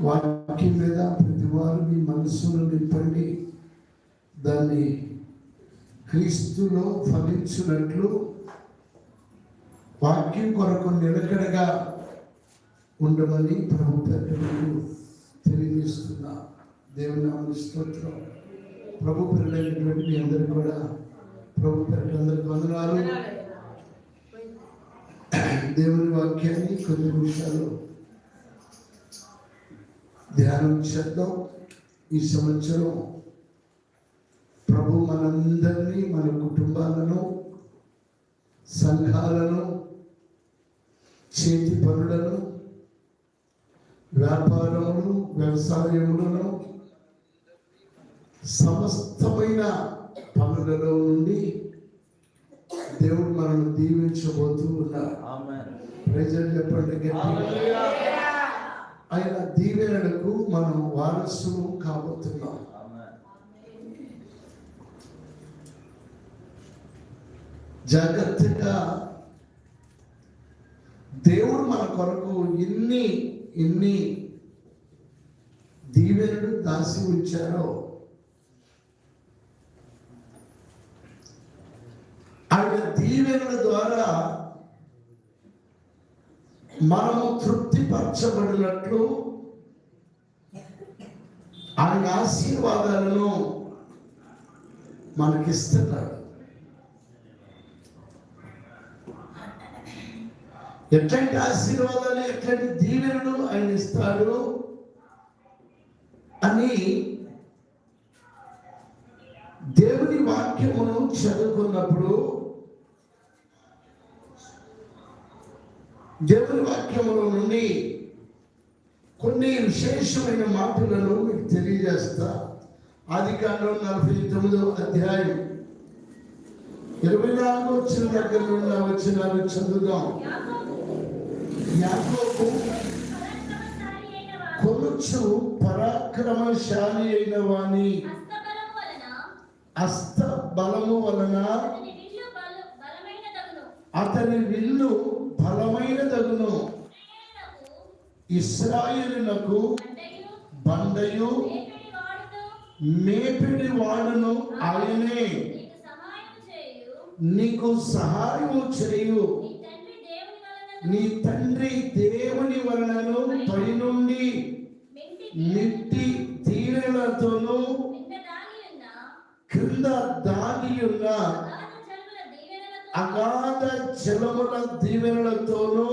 వాక్యం మీద ప్రతి వారు మీ మనస్సును నింపండి. దాన్ని క్రీస్తులో ఫలించినట్లు వాక్యం కొరకు నిలకడగా ఉండమని ప్రభు పెద్దలకు తెలియజేస్తున్నా. దేవుని స్తోత్రం. ప్రభు పిల్లలైనటువంటి మీ అందరికీ కూడా ప్రభు పిల్లలందరికీ వందనాలు. దేవుని వాక్యాన్ని కొన్ని నిమిషాలు ధ్యానం చేద్దాం ఈ సంవత్సరం ప్రభు మనందరినీ మన కుటుంబాలను సంఘాలను చేతి పనులను వ్యాపారములు వ్యవసాయములను సమస్తమైన పనులలో నుండి దేవుడు మనల్ని దీవించబోతూ ఉన్నారు. ప్రజలు చెప్పండి ఆయన దీవెనలకు మనం వారసులు కాబోతున్నాం. జాగ్రత్తగా దేవుడు మన కొరకు ఇన్ని ఇన్ని దీవెనలు దాసి ఉంచారో ఆయన దీవెనల ద్వారా మనము తృప్తిపరచబడినట్లు ఆయన ఆశీర్వాదాలను మనకిస్తున్నాడు ఎట్లాంటి ఆశీర్వాదాలు ఎట్లాంటి దీవెనలు ఆయన ఇస్తాడు అని దేవుని వాక్యమును చదువుకున్నప్పుడు దేవుని వాక్యములో నుండి కొన్ని విశేషమైన మాటలను మీకు తెలియజేస్తా. ఆది కాండం నలభై తొమ్మిదో అధ్యాయం ఇరవై నాలుగు వచ్చిన దగ్గర నుండి వచనాలు చదువుదాం. యాకోబు కొలుచు పరాక్రమశాలి అయిన వాని అస్త బలము వలన అతని విల్లు బలమైన తగును ఇస్రాయేలునకు బండయు మేపిడి వాడును ఆయనే. నీకు సహాయము చేయు. నీ తండ్రి దేవుని వలనను పైనుండి మిట్టి నిట్టి జలముల దీవెనలతోనూ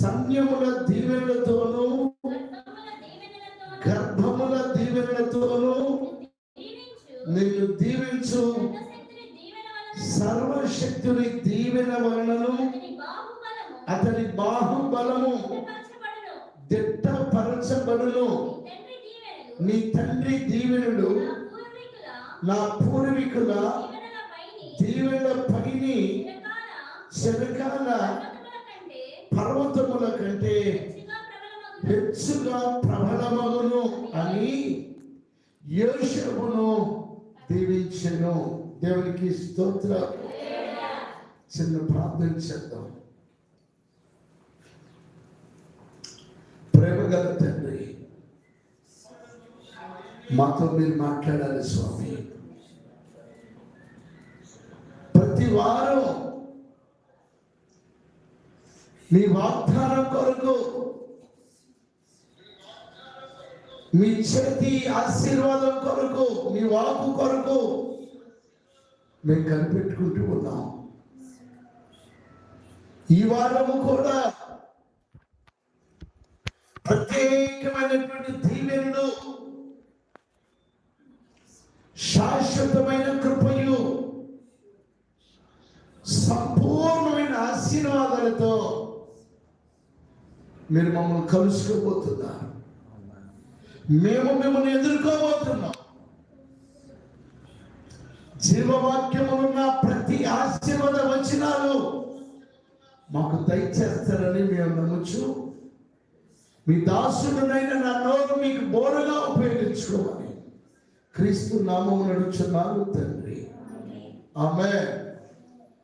సన్యముల దీవెనలతోనూ గర్భముల దీవెనలతోనూ నిన్ను దీవించు. సర్వశక్తుని దీవెన వలనను అతని బాహుబలము దిట్టపరచబడును. నీ తండ్రి దీవెనుడు నా పూర్వీకుల దీవెన పైని శరకాల పర్వతముల కంటే హెచ్చుగా ప్రబలమగును అని యోషమును దీవించెను. దేవునికి స్తోత్ర. చిన్న ప్రార్థన చేద్దాం. ప్రేమగల తండ్రి మాతో మీరు మాట్లాడాలి స్వామి. ప్రతి వారం నీ వాగ్దానం కొరకు మీ చేతి ఆశీర్వాదం కొరకు మీ వాకు కొరకు మేము కనిపెట్టుకుంటూ ఉన్నాం. ఈ వారము కూడా ప్రత్యేకమైనటువంటి దీవెనలు శాశ్వతమైన కృపయు మీరు మమ్మల్ని కలుసుకోబోతున్నారు. మేము మిమ్మల్ని ఎదుర్కోబోతున్నాం. జీవవాక్యములున్న ప్రతి ఆశీర్వాద వచనాలు మాకు దయచేస్తారని మేము నమ్ముచు మీ దాసుడునైన నా నోరు మీకు బోరుగా ఉపయోగించుకోమని క్రీస్తు నామము నడుచున్నాను తండ్రి. ఆమె